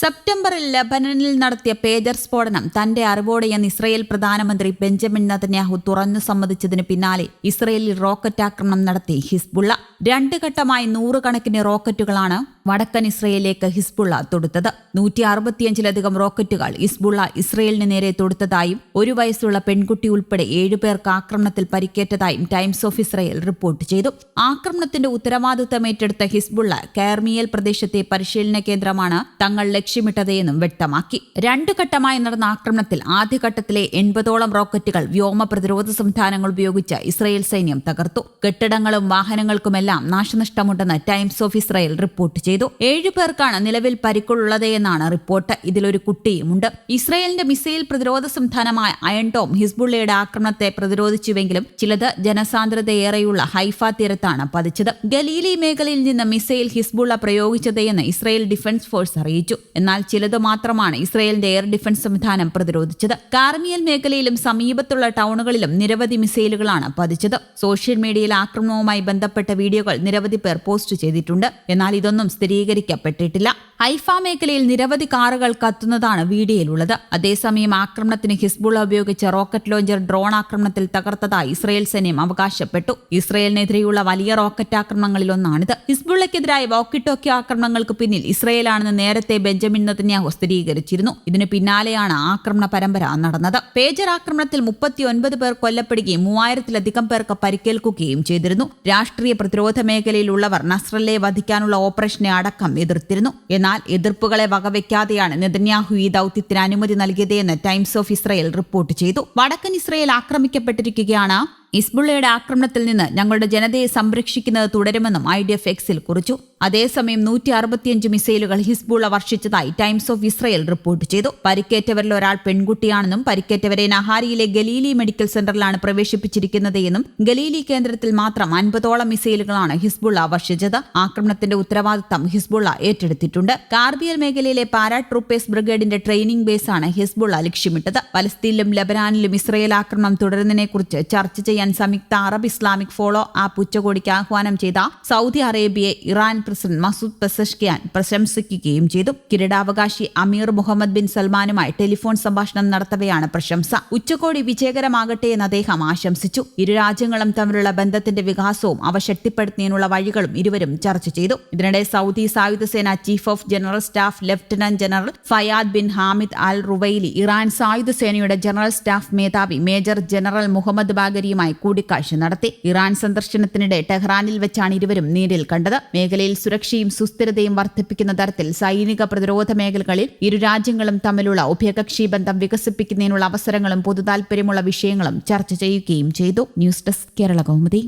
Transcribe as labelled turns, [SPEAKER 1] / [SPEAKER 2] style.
[SPEAKER 1] സെപ്റ്റംബറിൽ ലബനനിൽ നടത്തിയ പേജർ സ്ഫോടനം തന്റെ അറിവോടെയെന്ന് ഇസ്രയേൽ പ്രധാനമന്ത്രി ബെഞ്ചമിൻ നതന്യാഹു തുറന്നു സമ്മതിച്ചതിന് പിന്നാലെ ഇസ്രയേലിൽ റോക്കറ്റ് ആക്രമണം നടത്തി ഹിസ്ബുള്ള. രണ്ട് ഘട്ടമായി നൂറുകണക്കിന് റോക്കറ്റുകളാണ് വടക്കൻ ഇസ്രയേലിലേക്ക് ഹിസ്ബുള്ള തൊടുത്തത്. നൂറ്റി അറുപത്തിയഞ്ചിലധികം റോക്കറ്റുകൾ ഹിസ്ബുള്ള ഇസ്രയേലിന് നേരെ തൊടുത്തതായും ഒരു വയസ്സുള്ള പെൺകുട്ടി ഉൾപ്പെടെ ഏഴുപേർക്ക് ആക്രമണത്തിൽ പരിക്കേറ്റതായും ടൈംസ് ഓഫ് ഇസ്രയേൽ റിപ്പോർട്ട് ചെയ്തു. ആക്രമണത്തിന്റെ ഉത്തരവാദിത്തം ഏറ്റെടുത്ത ഹിസ്ബുള്ള കാർമിയൽ പ്രദേശത്തെ പരിശീലന കേന്ദ്രമാണ് തങ്ങൾ ലക്ഷ്യമിട്ടതെന്നും വ്യക്തമാക്കി. രണ്ടു ഘട്ടമായി നടന്ന ആക്രമണത്തിൽ ആദ്യഘട്ടത്തിലെ എൺപതോളം റോക്കറ്റുകൾ വ്യോമ പ്രതിരോധ സംവിധാനങ്ങൾ ഉപയോഗിച്ച് ഇസ്രയേൽ സൈന്യം തകർത്തു. കെട്ടിടങ്ങളും വാഹനങ്ങൾക്കുമെല്ലാം നാശനഷ്ടമുണ്ടെന്ന് ടൈംസ് ഓഫ് ഇസ്രയേൽ റിപ്പോർട്ട് ചെയ്തു. ഏഴു പേർക്കാണ് നിലവിൽ പരിക്കുള്ളത് എന്നാണ് റിപ്പോർട്ട്. ഇതിലൊരു കുട്ടിയുമുണ്ട്. ഇസ്രയേലിന്റെ മിസൈൽ പ്രതിരോധ സംവിധാനമായ അയൺടോം ഹിസ്ബുള്ളയുടെ ആക്രമണത്തെ പ്രതിരോധിച്ചുവെങ്കിലും ചിലത് ജനസാന്ദ്രതയേറെയുള്ള ഹൈഫ തീരത്താണ് പതിച്ചത്. ഗലീലി മേഖലയിൽ നിന്ന് മിസൈൽ ഹിസ്ബുള്ള പ്രയോഗിച്ചതെന്ന് ഇസ്രയേൽ ഡിഫൻസ് ഫോഴ്സ് അറിയിച്ചു. എന്നാൽ ചിലത് മാത്രമാണ് ഇസ്രയേലിന്റെ എയർ ഡിഫൻസ് സംവിധാനം പ്രതിരോധിച്ചത്. കാർമിയൽ മേഖലയിലും സമീപത്തുള്ള ടൗണുകളിലും നിരവധി മിസൈലുകളാണ് പതിച്ചത്. സോഷ്യൽ മീഡിയയിൽ ആക്രമണവുമായി ബന്ധപ്പെട്ട വീഡിയോകൾ നിരവധി പേർ പോസ്റ്റ് ചെയ്തിട്ടുണ്ട്. എന്നാൽ ഇതൊന്നും സ്ഥിരീകരിക്കപ്പെട്ടിട്ടില്ല ഹൈഫ മേഖലയിൽ നിരവധി കാറുകൾ കത്തുന്നതാണ് വീഡിയോയിലുള്ളത്. അതേസമയം ആക്രമണത്തിന് ഹിസ്ബുള്ള ഉപയോഗിച്ച റോക്കറ്റ് ലോഞ്ചർ ഡ്രോൺ ആക്രമണത്തിൽ തകർത്തതായി ഇസ്രയേൽ സൈന്യം അവകാശപ്പെട്ടു. ഇസ്രയേലിനെതിരെയുള്ള വലിയ റോക്കറ്റ് ആക്രമണങ്ങളിൽ ഒന്നാണിത് ഹിസ്ബുള്ളക്കെതിരായ വോക്കിട്ടോക്കി ആക്രമണങ്ങൾക്ക് പിന്നിൽ ഇസ്രയേലാണെന്ന് നേരത്തെ ബെഞ്ചമിൻ നതന്യാഹു സ്ഥിരീകരിച്ചിരുന്നു. ഇതിന് പിന്നാലെയാണ് ആക്രമണ പരമ്പര നടന്നത്. പേജർ ആക്രമണത്തിൽ മുപ്പത്തിയൊൻപത് പേർ കൊല്ലപ്പെടുകയും മൂവായിരത്തിലധികം പേർക്ക് പരിക്കേൽക്കുകയും ചെയ്തിരുന്നു. രാഷ്ട്രീയ പ്രതിരോധ മേഖലയിലുള്ളവർ നസ്രലെ വധിക്കാനുള്ള ഓപ്പറേഷനെ അടക്കം എതിർത്തിരുന്നു. എന്നാൽ എതിർപ്പുകളെ വകവയ്ക്കാതെയാണ് നെതന്യാഹു ഈ ദൌത്യത്തിന് അനുമതി നൽകിയതെന്ന് ടൈംസ് ഓഫ് ഇസ്രയേൽ റിപ്പോർട്ട് ചെയ്തു. വടക്കൻ ഇസ്രയേൽ ആക്രമിക്കപ്പെട്ടിരിക്കുകയാണ് ഇസ്ബുള്ളയുടെ ആക്രമണത്തിൽ നിന്ന് ഞങ്ങളുടെ ജനതയെ സംരക്ഷിക്കുന്നത് തുടരുമെന്നും ഐ ഡി എഫ് എക്സിൽ കുറിച്ചു. അതേസമയം നൂറ്റി അറുപത്തിയഞ്ച് മിസൈലുകൾ ഹിസ്ബുള്ള വർഷിച്ചതായി ടൈംസ് ഓഫ് ഇസ്രയേൽ റിപ്പോർട്ട് ചെയ്തു. പരിക്കേറ്റവരിൽ ഒരാൾ പെൺകുട്ടിയാണെന്നും പരിക്കേറ്റവരെ നഹാരിയിലെ ഗലീലി മെഡിക്കൽ സെന്ററിലാണ് പ്രവേശിപ്പിച്ചിരിക്കുന്നത് എന്നും ഗലീലി കേന്ദ്രത്തിൽ മാത്രം അൻപതോളം മിസൈലുകളാണ് ഹിസ്ബുള്ള വർഷിച്ചത്. ആക്രമണത്തിന്റെ ഉത്തരവാദിത്തം ഹിസ്ബുള്ള ഏറ്റെടുത്തിട്ടുണ്ട്. കാർബിയൽ മേഖലയിലെ പാരാട്രൂപ്പേഴ്സ് ബ്രിഗേഡിന്റെ ട്രെയിനിംഗ് ബേസാണ് ഹിസ്ബുള്ള ലക്ഷ്യമിട്ടത്. പലസ്തീനിലും ലബനാനിലും ഇസ്രയേൽ ആക്രമണം തുടരുന്നതിനെക്കുറിച്ച് ചർച്ച ചെയ്യാൻ സംയുക്ത അറബ് ഇസ്ലാമിക് ഫോളോ ആപ്പ് ഉച്ചകോടിക്ക് ആഹ്വാനം ചെയ്ത സൗദി അറേബ്യയെ ഇറാൻ പ്രസിഡന്റ് മസൂദ് പെസഷ്കിയാൻ പ്രശംസിക്കുകയും ചെയ്തു. കിരീടാവകാശി അമീർ മുഹമ്മദ് ബിൻ സൽമാനുമായി ടെലിഫോൺ സംഭാഷണം നടത്തവെയാണ് പ്രശംസ. ഉച്ചകോടി വിജയകരമാകട്ടെ എന്ന് അദ്ദേഹം ആശംസിച്ചു. ഇരു രാജ്യങ്ങളും തമ്മിലുള്ള ബന്ധത്തിന്റെ വികാസവും അവ ശക്തിപ്പെടുത്തുന്നതിനുള്ള വഴികളും ഇരുവരും ചർച്ച ചെയ്തു. ഇതിനിടെ സൗദി സായുധ സേന chief of general staff lieutenant general Fayyad bin Hamid al Ruwaili Iran സായുധ സേനയുടെ ജനറൽ സ്റ്റാഫ് മേധാവി മേജർ ജനറൽ മുഹമ്മദ് ബാഗരിയുമായി കൂടിക്കാഴ്ച നടത്തി. ഇറാൻ സന്ദർശനത്തിനിടെ ടെഹ്റാനിൽ വെച്ചാണ് ഇരുവരും നേരിൽ കണ്ടത്. മേഖലയിൽ സുരക്ഷയും സുസ്ഥിരതയും വർദ്ധിപ്പിക്കുന്ന തരത്തിൽ സൈനിക പ്രതിരോധ മേഖലകളിൽ ഇരു രാജ്യങ്ങളും തമ്മിലുള്ള ഉഭയകക്ഷി ബന്ധം വികസിപ്പിക്കുന്നതിനുള്ള അവസരങ്ങളും പൊതുതാൽപര്യമുള്ള വിഷയങ്ങളും ചർച്ച ചെയ്യുകയും ചെയ്തു. News desk Kerala Kaumudi.